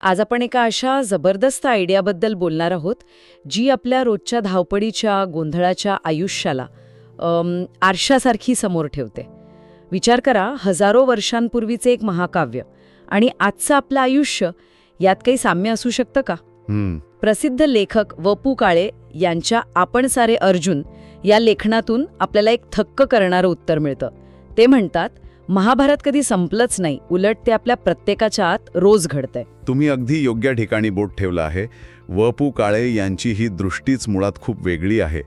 आज आपण एका अशा जबरदस्त आयडियाबद्दल बोलणार आहोत जी आपल्या रोजच्या धावपळीच्या गोंधळाच्या आयुष्याला आरशासारखी समोर ठेवते. विचार करा हजारो वर्षांपूर्वीचे एक महाकाव्य आणि आजचं आपलं आयुष्य यात काही साम्य असू शकतं का? प्रसिद्ध लेखक वपू काळे यांच्या आपण सारे अर्जुन या लेखनातून आपल्याला एक थक्क करणारं उत्तर मिळतं. ते म्हणतात महाभारत कधी संपलंच नाही. उलट ते आपल्या प्रत्येकाच्या आत रोज घडतंय. तुम्ही अगदी योग्य ठिकाणी बोट ठेवलं आहे. व पु काळे यांची ही दृष्टीच मुळात खूप वेगळी आहे.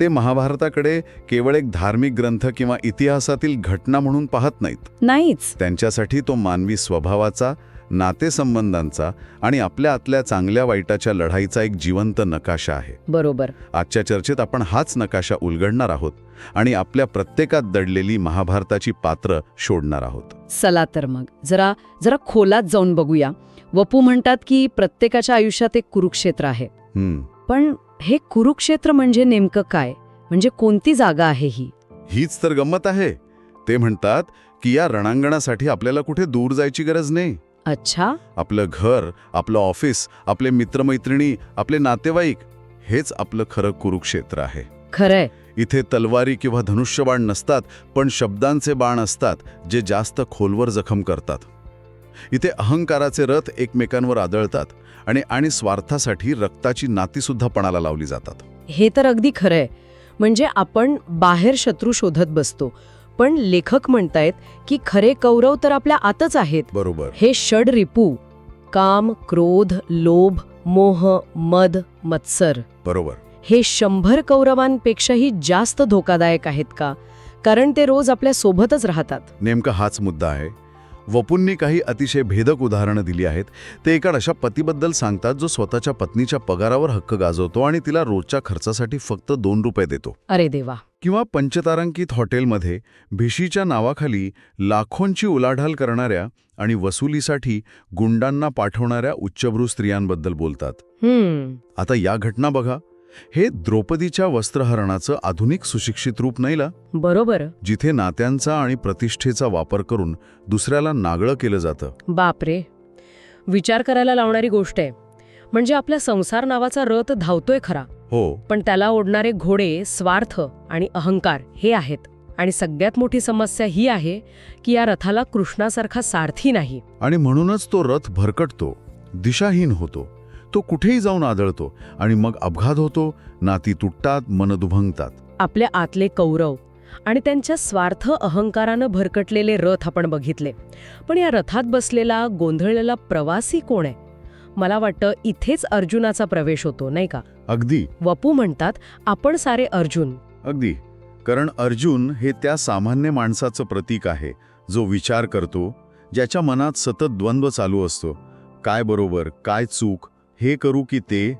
ते महाभारताकडे केवळ एक धार्मिक ग्रंथ किंवा इतिहासातील घटना म्हणून पाहत नाहीत. नाहीच. त्यांच्यासाठी तो मानवी स्वभावाचा नातेसंबंधांचा आणि आपल्या आतल्या चांगल्या वाईटाच्या लढाईचा एक जिवंत नकाशा आहे. बरोबर. आजच्या चर्चेत आपण हाच नकाशा उलगडणार आहोत आणि आपल्या प्रत्येकात दडलेली महाभारताची पात्र शोधणार आहोत. चला तर मग. जरा जरा खोलात जाऊन बघूया. वपू म्हणतात की प्रत्येकाच्या आयुष्यात एक कुरुक्षेत्र आहे. हम्म. पण हे कुरुक्षेत्र म्हणजे नेमकं काय? म्हणजे कोणती जागा आहे ही? हीच तर गंमत आहे. ते म्हणतात की या रणांगणासाठी आपल्याला कुठे दूर जायची गरज नाही. अच्छा. आपलं घर आपलं ऑफिस आपले मित्रमैत्रिणी आपले नातेवाईक हेच आपलं खरं कुरुक्षेत्र आहे. खरंय. इथे तलवारी किंवा धनुष्यबाण नसतात पण शब्दांचे बाण असतात जे जास्त खोलवर जखम करतात. इथे अहंकाराचे रथ एकमेकांवर आदळतात आणि आणि स्वार्थासाठी रक्ताची नातीसुद्धा पणाला लावली जातात. हे तर अगदी खरंय. म्हणजे आपण बाहेर शत्रू शोधत बसतो पण लेखक म्हणतायत की खरे कौरव तर आपल्या आतच आहेत. बरोबर. हे षड रिपू काम क्रोध लोभ मोह मद मत्सर. बरोबर. हे शंभर कौरवांपेक्षाही जास्त धोकादायक आहेत का? कारण ते रोज आपल्या सोबतच राहतात. नेमका हाच मुद्दा आहे. वपूंनी काही अतिशय भेदक उदाहरणं दिली आहेत. ते एका अशा पतीबद्दल सांगतात जो स्वतःच्या पत्नीच्या पगारावर हक्क गाजवतो आणि तिला रोजच्या खर्चासाठी फक्त दोन रुपये देतो. अरे देवा! किंवा पंचतारांकित हॉटेलमध्ये भिशीच्या नावाखाली लाखोंची उलाढाल करणाऱ्या आणि वसुलीसाठी गुंडांना पाठवणाऱ्या उच्चभ्रू स्त्रियांबद्दल बोलतात. आता या घटना बघा. हे द्रौपदीच्या वस्त्रहरणाचं आधुनिक सुशिक्षित रूप नाही ला? बरोबर. जिथे नात्यांचा आणि प्रतिष्ठेचा वापर करून दुसऱ्याला नागळं केलं जातं. बापरे. विचार करायला लावणारी गोष्ट आहे. म्हणजे आपल्या संसार नावाचा रथ धावतोय खरा. हो. पण त्याला ओढणारे घोडे स्वार्थ आणि अहंकार हे आहेत. आणि सगळ्यात मोठी समस्या ही आहे की या रथाला कृष्णासारखा सारथी नाही. आणि म्हणूनच तो रथ भरकटतो दिशाहीन होतो. तो कुठेही जाऊन आदळतो आणि मग अपघात होतो नाती तुटतात मन दुभंगतात. आपल्या आतले कौरव आणि त्यांच्या स्वार्थ अहंकारानं भरकटलेले रथ आपण बघितले. पण या रथात बसलेला गोंधळलेला प्रवासी कोण आहे? मला वाटतं इथेच अर्जुनाचा प्रवेश होतो नाही का? अगदी. वपू म्हणतात आपण सारे अर्जुन. अगदी. कारण अर्जुन हे त्या सामान्य माणसाचं प्रतीक आहे जो विचार करतो ज्याच्या मनात सतत द्वंद्व चालू असतो. काय बरोबर काय चूक हे करू की ते?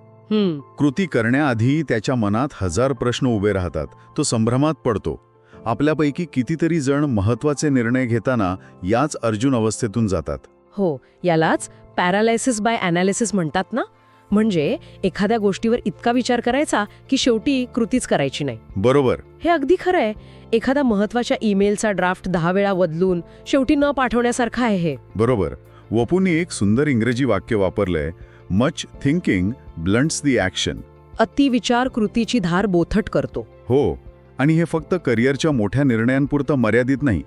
कृती करण्याआधी त्याच्या मनात हजार प्रश्न उभे राहतात. तो संभ्रमात पडतो. आपल्यापैकी कितीतरी जण महत्त्वाचे निर्णय घेताना याच अर्जुन अवस्थेतून जातात. हो यालाच पॅरालायसिस बाय अनालिसिस म्हणतात ना? म्हणजे एखाद्या गोष्टीवर इतका विचार करायचा की शेवटी कृतीच करायची नाही. बरोबर. हे अगदी खरं आहे एखादा महत्त्वाच्या ईमेलचा ड्राफ्ट दहा वेळा बदलून शेवटी न पाठवण्यासारखं आहे हे. बरोबर. वपूंनी एक सुंदर इंग्रजी वाक्य वापरलंय much thinking blunts the action अतिविचार कृतीची धार बोथट करतो. हो. आणि हे फक्त करिअरच्या मोठ्या निर्णयांपुरतं मर्यादित नाही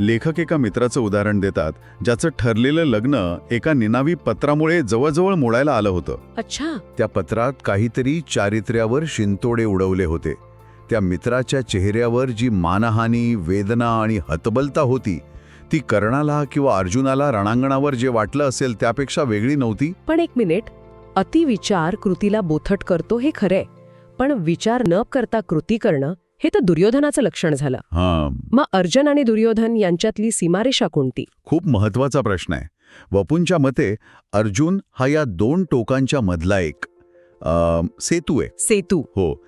लेखक एका मित्राचं उदाहरण देतात ज्याचं ठरलेलं लग्न एका निनावी पत्रामुळे जवळजवळ मोडायला आलं होतं. अच्छा. त्या पत्रात काहीतरी चारित्र्यावर शिंतोडे उडवले होते. त्या मित्राच्या चेहऱ्यावर जी मानहानी वेदना आणि हतबलता होती ती कर्णाला किंवा अर्जुनाला रणांगणावर जे वाटलं असेल त्यापेक्षा वेगळी नव्हती? पण एक मिनिट. अतिविचार कृतीला बोथट करतो हे खरे पण विचार न करता कृती करणं हे तर दुर्योधनाचं लक्षण झालं. हां. मग अर्जुन आणि दुर्योधन यांच्यातली सीमारेषा कोणती? खूप महत्त्वाचा प्रश्न आहे. वपूंच्या मते अर्जुन हा या दोन टोकांच्या मधला एक सेतू आहे. सेतू. हो.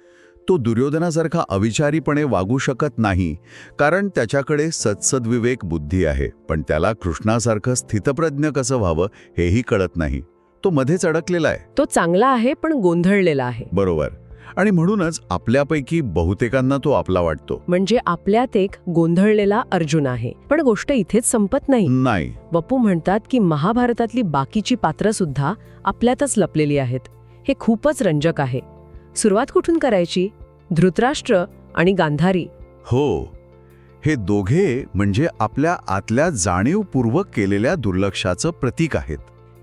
तो दुर्योधनासारखा अविचारीपणे वागू शकत नाही कारण त्याच्याकडे सत्सद्विवेक बुद्धी आहे पण त्याला कृष्णासारखं स्थितप्रज्ञ कसं व्हावं हेही कळत नाही. तो मध्येच अडकलेला आहे. तो चांगला आहे पण गोंधळलेला आहे. बरोबर. आणि म्हणूनच आपल्यापैकी बहुतेकांना तो आपला वाटतो. म्हणजे आपल्यात एक गोंधळलेला अर्जुन आहे. पण गोष्ट इथेच संपत नाही. नाही. वपू म्हणतात की महाभारतातली बाकीची पात्र सुद्धा आपल्यातच लपलेली आहेत. हे खूपच रंजक आहे. सुरुवात कुठून करायची? धृतराष्ट्र आणि गांधारी. हो. हे दोघे म्हणजे आपल्या आतल्या जाणीवपूर्वक केलेल्या दुर्लक्षाचं प्रतीक आहेत.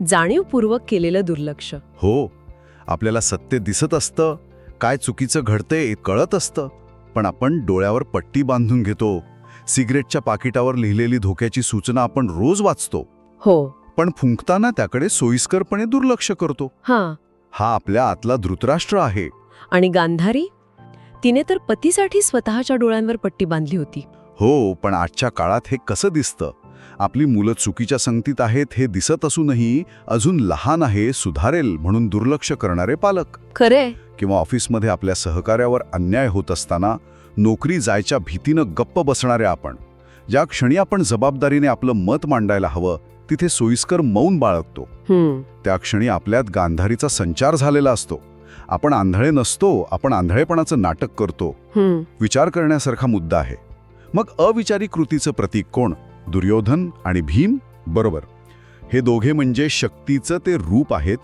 जाणीवपूर्वक केलेलं दुर्लक्ष. हो. आपल्याला सत्य दिसत असतं काय चुकीचं घडतंय कळत असतं. पण आपण डोळ्यावर पट्टी बांधून घेतो. सिगरेटच्या पाकिटावर लिहिलेली धोक्याची सूचना आपण रोज वाचतो. हो. पण फुंकताना त्याकडे सोयीस्करपणे दुर्लक्ष करतो. हां. हा आपल्या आतला धृतराष्ट्र आहे. आणि गांधारी? तिने तर पतीसाठी स्वतःच्या डोळ्यांवर पट्टी बांधली होती. हो पण आजच्या काळात हे कसं दिसतं? आपली मुलं चुकीच्या संगतीत आहेत हे दिसत असूनही अजून लहान आहे सुधारेल म्हणून दुर्लक्ष करणारे पालक. खरे किंवा ऑफिसमध्ये आपल्या सहकार्यावर अन्याय होत असताना नोकरी जायच्या भीतीनं गप्प बसणारे आपण ज्या क्षणी आपण जबाबदारीने आपलं मत मांडायला हवं तिथे सोयीस्कर मौन बाळगतो. त्या क्षणी आपल्यात गांधारीचा संचार झालेला असतो. आपण आंधळे नसतो आपण आंधळेपणाचं नाटक करतो. विचार करण्यासारखा मुद्दा आहे. मग अविचारी कृतीचं प्रतीक कोण? दुर्योधन आणि भीम? बरोबर. हे दोघे म्हणजे शक्तीचं ते रूप आहेत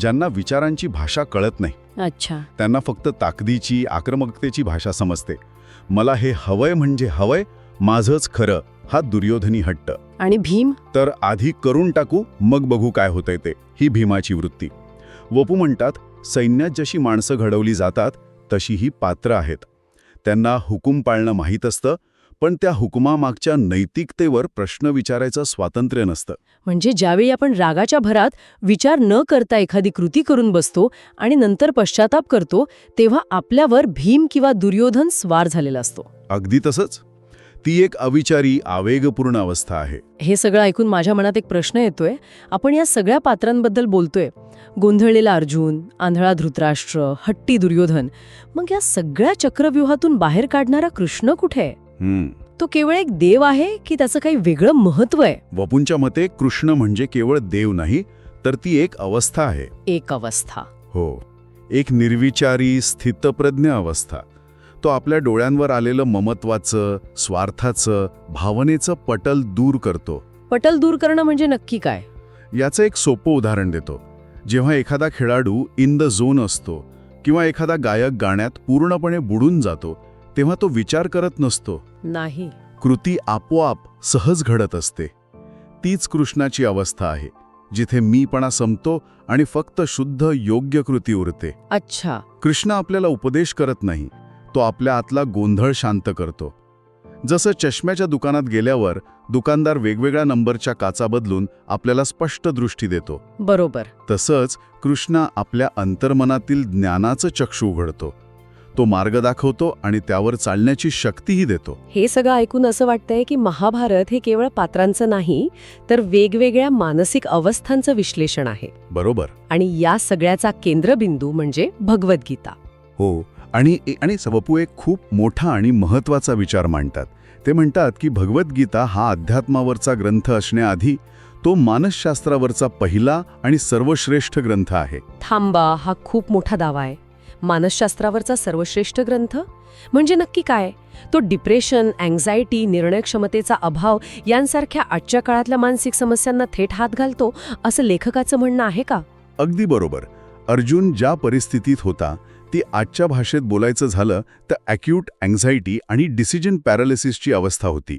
ज्यांना विचारांची भाषा कळत नाही. अच्छा. त्यांना फक्त ताकदीची आक्रमकतेची भाषा समजते. मला हे हवंय म्हणजे हवंय माझंच खरं हा दुर्योधनी हट्ट. आणि भीम? तर आधी करून टाकू मग बघू काय होतंय ते ही भीमाची वृत्ती. वपू म्हणतात सैन्यात जशी माणसं घडवली जातात तशी ही पात्र आहेत. त्यांना हुकूम पाळणं माहीत असतं पण त्या हुकुमामागच्या नैतिकतेवर प्रश्न विचारायचं स्वातंत्र्य नसतं. म्हणजे ज्यावेळी आपण रागाच्या भरात विचार न करता एखादी कृती करून बसतो आणि नंतर पश्चाताप करतो तेव्हा आपल्यावर भीम किंवा दुर्योधन स्वार झालेला असतो. अगदी तसंच. ती एक अविचारी आवेगपूर्ण अवस्था आहे. हे सगळं ऐकून माझ्या मनात एक प्रश्न येतोय. आपण या सगळ्या पात्रांबद्दल बोलतोय. गोंधळलेला अर्जुन आंधळा धृतराष्ट्र हट्टी दुर्योधन. मग या सगळ्या चक्रव्यूहातून बाहेर काढणारा कृष्ण कुठे? आहे तो केवळ एक देव आहे की त्याचं काही वेगळं महत्त्व आहे? वपूंच्या मते कृष्ण म्हणजे केवळ देव नाही तर ती एक अवस्था आहे. एक अवस्था. हो. एक निर्विचारी स्थितप्रज्ञ अवस्था. तो आपल्या डोळ्यांवर आलेलं ममत्वाचं स्वार्थाचं भावनेचं पटल दूर करतो. पटल दूर करणं म्हणजे नक्की काय? याचं एक सोपं उदाहरण देतो. जेव्हा एखादा खेळाडू इन द झोन असतो किंवा एखादा गायक गाण्यात पूर्णपणे बुडून जातो तेव्हा तो विचार करत नसतो. नाही. कृती आपोआप सहज घडत असते. तीच कृष्णाची अवस्था आहे जिथे मीपणा संपतो आणि फक्त शुद्ध योग्य कृती उरते. अच्छा. कृष्ण आपल्याला उपदेश करत नाही तो आपल्या आतला गोंधळ शांत करतो. जसं चष्म्याच्या दुकानात गेल्यावर दुकानदार वेगवेगळ्या नंबरच्या काचा बदलून आपल्याला स्पष्ट दृष्टी देतो. बरोबर. तसंच कृष्ण आपल्या अंतर्मनातील ज्ञानाचं चक्षु उघडतो. तो मार्ग दाखवतो आणि त्यावर चालण्याची शक्तीही देतो. हे सगळं ऐकून असं वाटतंय की महाभारत हे केवळ पात्रांचं नाही तर वेगवेगळ्या मानसिक अवस्थांचं विश्लेषण आहे. बरोबर. आणि या सगळ्याचा केंद्रबिंदू म्हणजे भगवद्गीता. हो आणि आणि वपू एक खूप मोठा आणि महत्त्वाचा विचार मांडतात. ते म्हणतात की भगवद्गीता हा अध्यात्मावरचा ग्रंथ असण्याआधी तो मानसशास्त्रावरचा पहिला आणि सर्वश्रेष्ठ ग्रंथ आहे. थांबा हा खूप मोठा दावा आहे. मानसशास्त्रावरचा सर्वश्रेष्ठ ग्रंथ? म्हणजे नक्की काय? तो डिप्रेशन अँझायटी निर्णयक्षमतेचा अभाव यांसारख्या आजच्या काळातल्या मानसिक समस्यांना थेट हात घालतो असं लेखकाचं म्हणणं आहे का? अगदी बरोबर. अर्जुन ज्या परिस्थितीत होता ती आजच्या भाषेत बोलायचं झालं तर अॅक्यूट अँझायटी आणि डिसिजन पॅरालिसिसची अवस्था होती.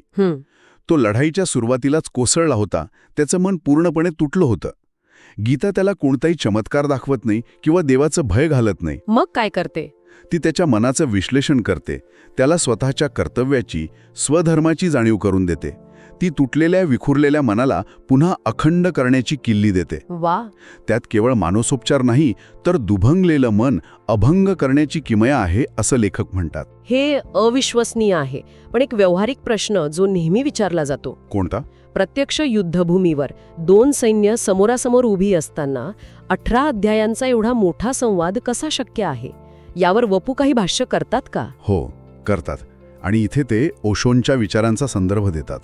तो लढाईच्या सुरुवातीलाच कोसळला होता. त्याचं मन पूर्णपणे तुटलं होतं. गीता त्याला कोणताही चमत्कार दाखवत नाही किंवा देवाचं भय घालत नाही. मग काय करते? ती त्याच्या मनाचं विश्लेषण करते. त्याला स्वतःच्या कर्तव्याची स्वधर्माची जाणीव करून देते. ती तुटलेल्या विखुरलेल्या मनाला पुन्हा अखंड करण्याची किल्ली देते. वा. त्यात केवळ मानसोपचार नाही तर दुभंगलेलं मन अभंग करण्याची किमया आहे असं लेखक म्हणतात. हे अविश्वसनीय आहे. पण एक व्यावहारिक प्रश्न जो नेहमी विचारला जातो. कोणता? प्रत्यक्ष युद्धभूमीवर दोन सैन्य समोरासमोर उभी असताना अठरा अध्यायांचा एवढा मोठा संवाद कसा शक्य आहे? यावर वपू काही भाष्य करतात का? हो करतात. आणि इथे ते ओशोंच्या विचारांचा संदर्भ देतात.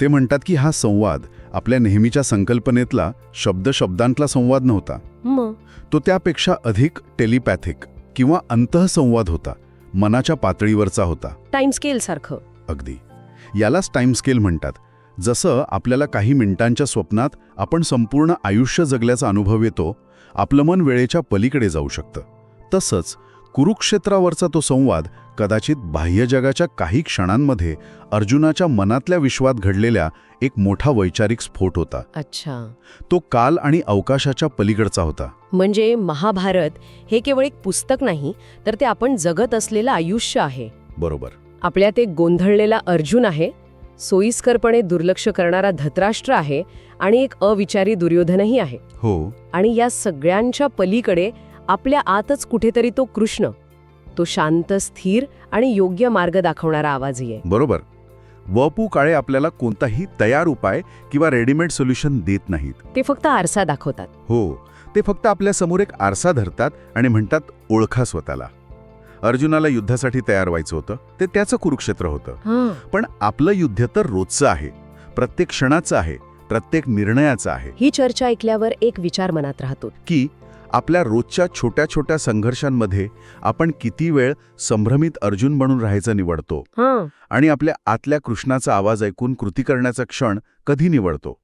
ते म्हणतात की हा संवाद आपल्या नेहमीच्या संकल्पनेतला शब्द शब्दांतला संवाद नव्हता. तो त्यापेक्षा अधिक टेलिपॅथिक किंवा अंतःसंवाद होता मनाच्या पातळीवरचा होता. टाइम स्केल सारखं. अगदी. यालाच टाइम स्केल म्हणतात. जसं आपल्याला काही मिनिटांच्या स्वप्नात आपण संपूर्ण आयुष्य जगल्याचा अनुभव येतो आपलं मन वेळेच्या पलीकडे जाऊ शकतं. तसंच कुरुक्षेत्रावरचा तो संवाद कदाचित बाह्य जगाच्या काही क्षणांमध्ये अर्जुनाच्या मनातल्या विश्वात घडलेल्या एक मोठा वैचारिक स्फोट होता. अच्छा. तो काल आणि अवकाशाच्या पलीकडचा होता. म्हणजे महाभारत हे केवळ एक पुस्तक नाही तर ते आपण जगत असलेलं आयुष्य आहे. बरोबर. आपल्यात एक गोंधळलेला अर्जुन आहे सोयीस्करपणे दुर्लक्ष करणारा धतराष्ट्र आहे आणि एक अविचारी दुर्योधनही आहे. हो. आणि या सगळ्यांच्या पलीकडे आपल्या आतच कुठेतरी तो कृष्ण तो शांत स्थिर आणि योग्य मार्ग दाखवणारा आवाजही आहे. बरोबर. वपू काळे आपल्याला कोणताही तयार उपाय किंवा रेडीमेड सोल्युशन देत नाहीत. ते फक्त आरसा दाखवतात. हो. ते फक्त आपल्यासमोर एक आरसा धरतात आणि म्हणतात ओळखा स्वतःला. अर्जुनाला युद्धासाठी तयार व्हायचं होतं. ते त्याचं कुरुक्षेत्र होतं. पण आपलं युद्ध तर रोजचं आहे. प्रत्येक क्षणाचं आहे. प्रत्येक निर्णयाचं आहे. ही चर्चा ऐकल्यावर एक विचार मनात राहतो. की आपल्या रोजच्या छोट्या छोट्या संघर्षांमध्ये आपण किती वेळ संभ्रमित अर्जुन बनून राहायचं निवडतो. आणि आपल्या आतल्या कृष्णाचा आवाज ऐकून कृती करण्याचा क्षण कधी निवडतो?